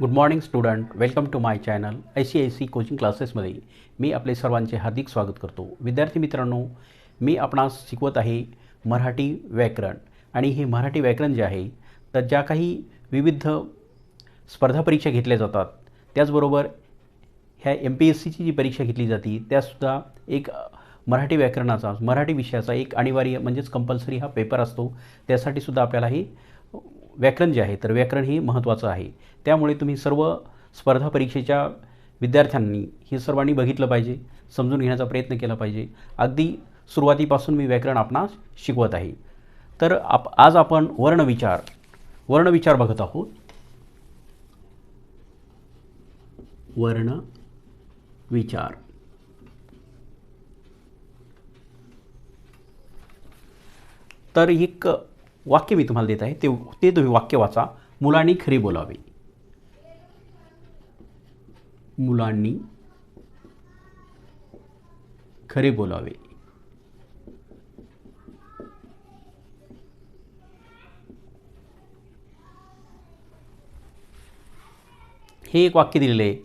Good morning student welcome to my channel I C I C coaching क्लासेसमध्ये मी आपले सर्वांचे हार्दिक स्वागत करतो. विद्यार्थी मित्रांनो मी आपणास शिकवत आहे मराठी व्याकरण. आणि हे मराठी व्याकरण जे आहे तर ज्या काही विविध स्पर्धा परीक्षा घेतल्या जातात त्याचबरोबर ह्या एम पी एस सीची जी परीक्षा घेतली जाते त्यासुद्धा एक मराठी व्याकरणाचा मराठी विषयाचा एक अनिवार्य म्हणजेच कंपल्सरी हा पेपर असतो. त्यासाठी सुद्धा आपल्याला हे व्याकरण जे आहे तर व्याकरण हे महत्त्वाचं आहे. त्यामुळे तुम्ही सर्व स्पर्धा परीक्षेच्या विद्यार्थ्यांनी हे सर्वांनी बघितलं पाहिजे समजून घेण्याचा प्रयत्न केला पाहिजे. अगदी सुरुवातीपासून मी व्याकरण आपणास शिकवत आहे. तर आप आज आपण वर्णविचार वर्णविचार बघत आहोत. वर्ण विचार तर एक वाक्य मी तुम्हाला देत आहे. ते ते तुम्ही वाक्य वाचा. मुलांनी खरे बोलावे. मुलांनी खरे बोलावे. हे एक वाक्य दिलेले आहे.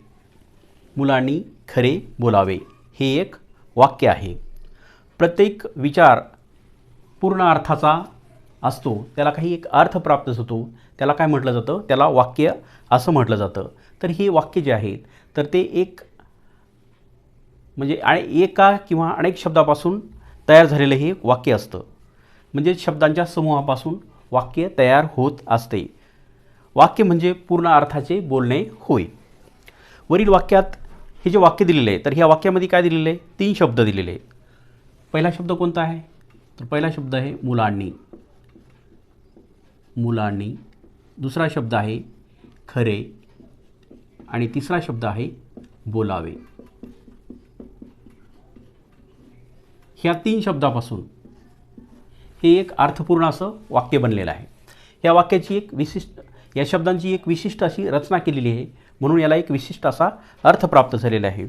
मुलांनी खरे बोलावे. हे एक वाक्य आहे. प्रत्येक विचार पूर्ण अर्थाचा असतो. त्याला काही एक अर्थ प्राप्त होतो. त्याला काय म्हटलं जातं? त्याला वाक्य असं म्हटलं जातं. तर हे वाक्य जे आहेत तर ते एक म्हणजे आणि एका किंवा अनेक शब्दापासून तयार झालेलं हे वाक्य असतं. म्हणजे शब्दांच्या समूहापासून वाक्य तयार होत असते. वाक्य म्हणजे पूर्ण अर्थाचे बोलणे होय. वरील वाक्यात हे जे वाक्य दिलेले आहे तर ह्या वाक्यामध्ये काय दिलेलं आहे? तीन शब्द दिलेले आहेत. पहिला शब्द कोणता आहे? तर पहिला शब्द आहे मुलांनी. मुलांनी. दुसरा शब्द आहे खरे आणि तिसरा शब्द आहे बोलावे. ह्या तीन शब्दापासून हे एक अर्थपूर्ण असं वाक्य बनलेलं आहे. या वाक्याची एक विशिष्ट या शब्दांची एक विशिष्ट अशी रचना केलेली आहे म्हणून याला एक विशिष्ट असा अर्थ प्राप्त झालेला आहे.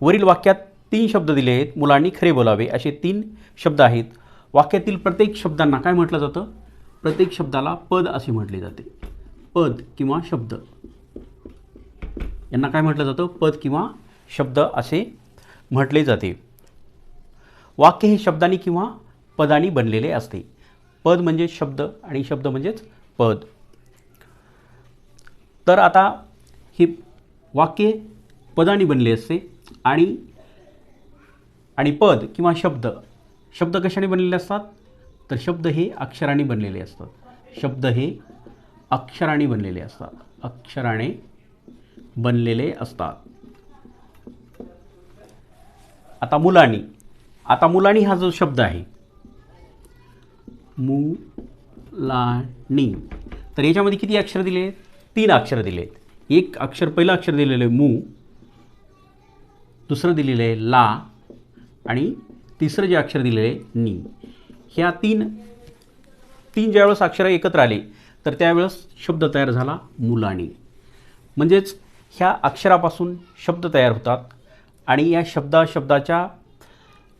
वरील वाक्यात तीन शब्द दिले आहेत मुलांनी खरे बोलावे असे तीन शब्द आहेत. वाक्यातील प्रत्येक शब्दांना काय म्हटलं जातं? प्रत्येक शब्दाला पद असे म्हटले जाते. पद किंवा शब्द. यांना काय म्हटलं जातं? पद किंवा शब्द असे म्हटले जाते. वाक्य हे शब्दांनी किंवा पदानी बनलेले असते. पद म्हणजे शब्द आणि शब्द म्हणजेच पद. तर आता हे वाक्य पदांनी बनले असते आणि आणि पद किंवा शब्द. शब्द कशाने बनलेले असतात? तर शब्द हे अक्षराने बनलेले असतात. शब्द हे अक्षराने बनलेले असतात. अक्षराने बनलेले असतात. आता मुलांनी आता मुलानी हा जो शब्द आहे मुलांनी. तर याच्यामध्ये किती अक्षर दिले आहेत? तीन अक्षर दिले आहेत. एक अक्षर पहिलं अक्षर दिलेलं आहे मू दुसरं दिलेलं आहे ला आणि तिसरं जे अक्षर दिलेलं आहे नी. ह्या तीन तीन ज्यावेळेस अक्षरं एकत्र आली तर त्यावेळेस शब्द तयार झाला मुलाणी म्हणजेच ह्या अक्षरापासून शब्द तयार होतात आणि या शब्दा शब्दाच्या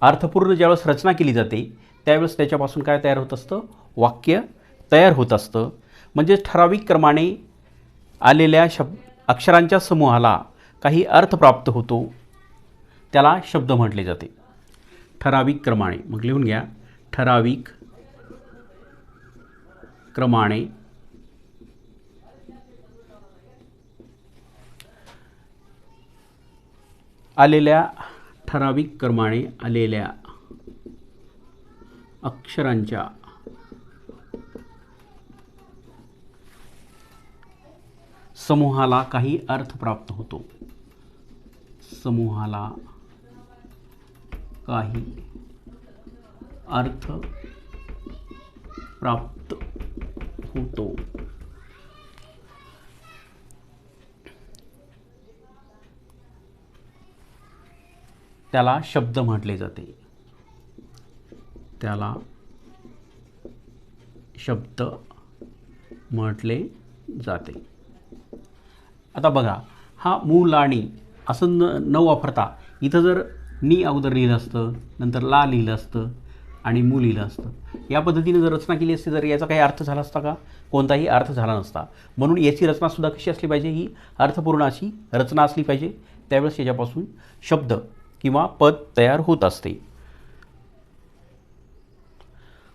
अर्थपूर्ण ज्यावेळेस रचना केली जाते त्यावेळेस त्याच्यापासून काय तयार होत असतं? वाक्य तयार होत असतं. म्हणजे ठराविक क्रमाने आलेल्या शब अक्षरांच्या समूहाला काही अर्थ प्राप्त होतो त्याला शब्द म्हटले जाते. ठराविक क्रमाने. मग लिहून घ्या. ठराविक क्रमाने आलेल्या ठराविक क्रमाने आलेल्या अक्षरांच्या समूहाला काही अर्थ प्राप्त होतो. समूहाला काही अर्थ प्राप्त होतो. त्याला शब्द म्हटले जाते. त्याला शब्द म्हटले जाते. आता बघा हा मुलाणी असं न न वापरता इथं जर नी अगोदर लिहिलं असतं नंतर ला लिहिलं असतं आणि मू लिहिलं असतं. या पद्धतीने जर रचना केली असती तर याचा काही अर्थ झाला असता का? कोणताही अर्थ झाला नसता. म्हणून याची रचनासुद्धा कशी असली पाहिजे? ही अर्थपूर्ण अशी रचना असली पाहिजे. त्यावेळेस याच्यापासून शब्द किंवा पद तयार होत असते.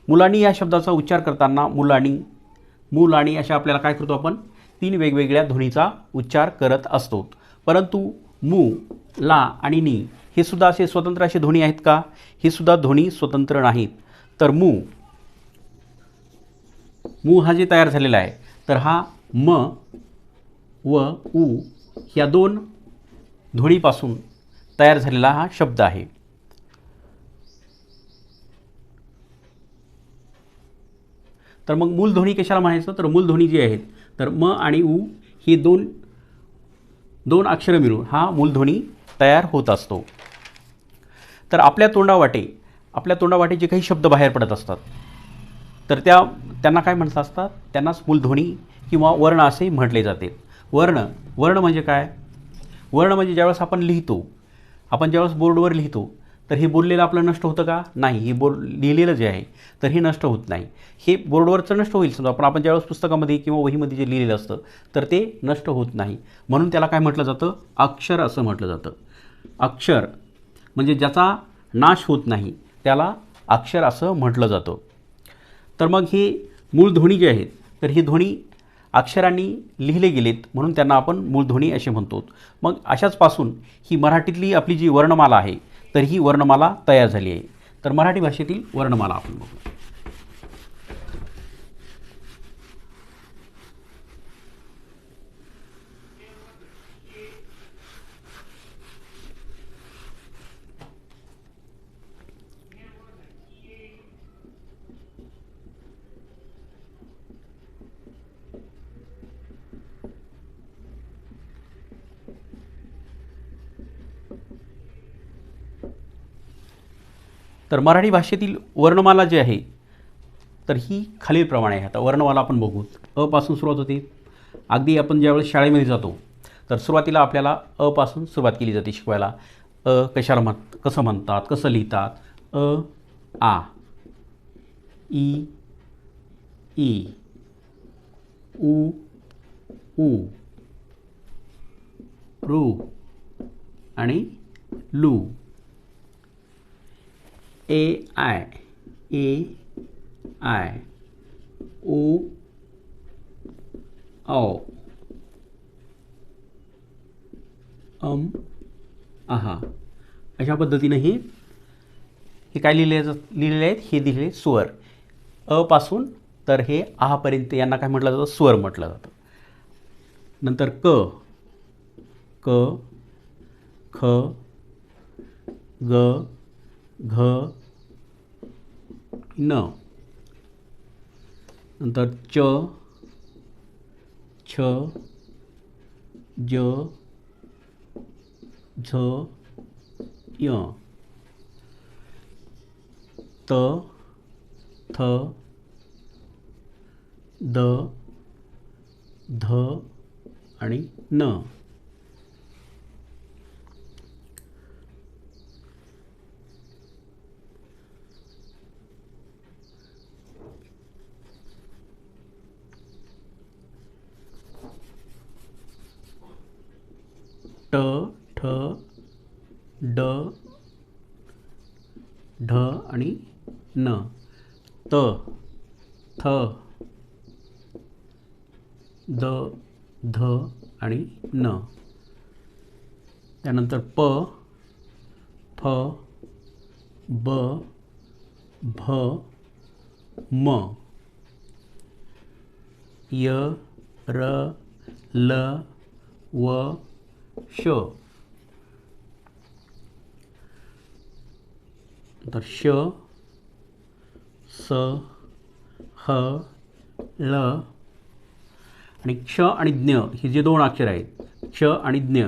मुलांनी या शब्दाचा उच्चार करताना मुलांनी मुलांनी अशा आपल्याला काय करतो आपण? तीन वेगवेगळ्या ध्वनीचा उच्चार करत असतो. परंतु मू ला आणि नी हे सुद्धा असे स्वतंत्र असे ध्वनी आहेत का? हे सुद्धा ध्वनी स्वतंत्र नाहीत. तर मू मू हा जे तयार झालेला आहे तर हा म व उ या दोन ध्वनीपासून तयार झालेला हा शब्द आहे. तर मग मूलध्वनी कशाला म्हणायचं? तर मूलध्वनी जी आहेत तर म आणि उ ही दोन दोन अक्षरं मिळून हा मूलध्वनी तयार होत असतो. तर आपल्या तोंडावाटे आपल्या तोंडावाटे जे काही शब्द बाहेर पडत असतात तर त्या त्यांना काय म्हणत असतात? त्यांनाच मूलध्वनी किंवा वर्ण असे म्हटले जाते. वर्ण वर्ण म्हणजे काय? वर्ण म्हणजे ज्यावेळेस आपण लिहितो आपण ज्यावेळेस बोर्डवर लिहितो तर हे बोललेलं आपलं नष्ट होतं का? नाही. हे बोल लिहिलेलं जे आहे तर हे नष्ट होत नाही. हे बोर्डवरचं नष्ट होईल. समजा पण आपण ज्यावेळेस पुस्तकामध्ये किंवा वहीमध्ये जे लिहिलेलं असतं तर ते नष्ट होत नाही. म्हणून त्याला काय म्हटलं जातं? अक्षर असं म्हटलं जातं. अक्षर म्हणजे ज्याचा नाश होत नाही त्याला अक्षर असं म्हटलं जातं. तर मग हे मूळ ध्वनी जे आहेत तर ही ध्वनी अक्षरांनी लिहिले गेलेत म्हणून त्यांना आपण मूळध्वनी असे म्हणतो. मग अशाचपासून ही मराठीतली आपली जी वर्णमाला आहे तर ही वर्णमाला तयार झाली आहे. तर मराठी भाषेतील वर्णमाला आपण बघू. तर मराठी भाषेतील वर्णमाला जी आहे तर ही खालीलप्रमाणे आहे. आता वर्णमाला आपण बघू. अ पासून सुरुवात होते. अगदी आपण ज्यावेळेस शाळेमध्ये जातो तर सुरुवातीला आपल्याला अपासून सुरुवात केली जाते शिकवायला. अ कशाला म्हण कसं म्हणतात कसं लिहितात? अ आ ई ई उ उ रू आणि लू. ए आय ए आय ओ औ अम आहा अशा पद्धतीनं हे हे काय लिहिले लिहिलेले आहेत? हे दिलेले स्वर. अ पासून तर हे आहापर्यंत यांना काय म्हटलं जातं? स्वर म्हटलं जातं. नंतर क क ख ग घ न. नंतर च छ ज झ य. त थ द ध आणि न. ट ठ ड ढ आणि न. त थ द ध आणि न. त्यानंतर प फ ब भ म. य र ल व श. तर श स ह ल आणि क्ष आणि ज्ञ ही जे दोन अक्षर आहेत क्ष आणि ज्ञ.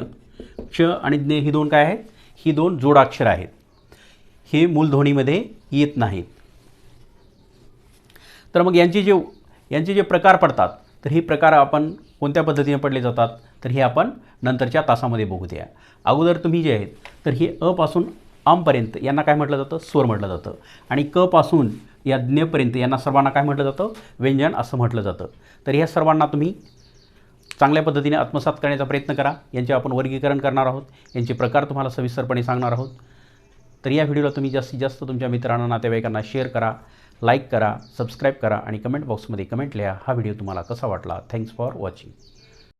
क्ष आणि ज्ञ ही दोन काय आहेत? ही दोन जोडाक्षर आहेत. हे मूलध्वनीमध्ये येत नाहीत. तर मग यांचे जे यांचे जे प्रकार पडतात तर हे प्रकार आपण कोणत्या पद्धतीने पडले जातात? तर हे आपण नंतरच्या तासामध्ये बघू द्या अगोदर तुम्ही जे आहेत तर हे अपासून आमपर्यंत यांना काय म्हटलं जातं? स्वर म्हटलं जातं. आणि क पासून या ज्ञपर्यंत यांना सर्वांना काय म्हटलं जातं? व्यंजन असं म्हटलं जातं. तर ह्या सर्वांना तुम्ही चांगल्या पद्धतीने आत्मसात करण्याचा प्रयत्न करा. यांचे आपण वर्गीकरण करणार आहोत. यांचे प्रकार तुम्हाला सविस्तरपणे सांगणार आहोत. तर या व्हिडिओला तुम्ही जास्तीत जास्त तुमच्या मित्रांना नातेवाईकांना शेअर करा लाईक करा सबस्क्राईब करा आणि कमेंट बॉक्समध्ये कमेंट लिहा. हा व्हिडिओ तुम्हाला कसा वाटला? Thanks for watching.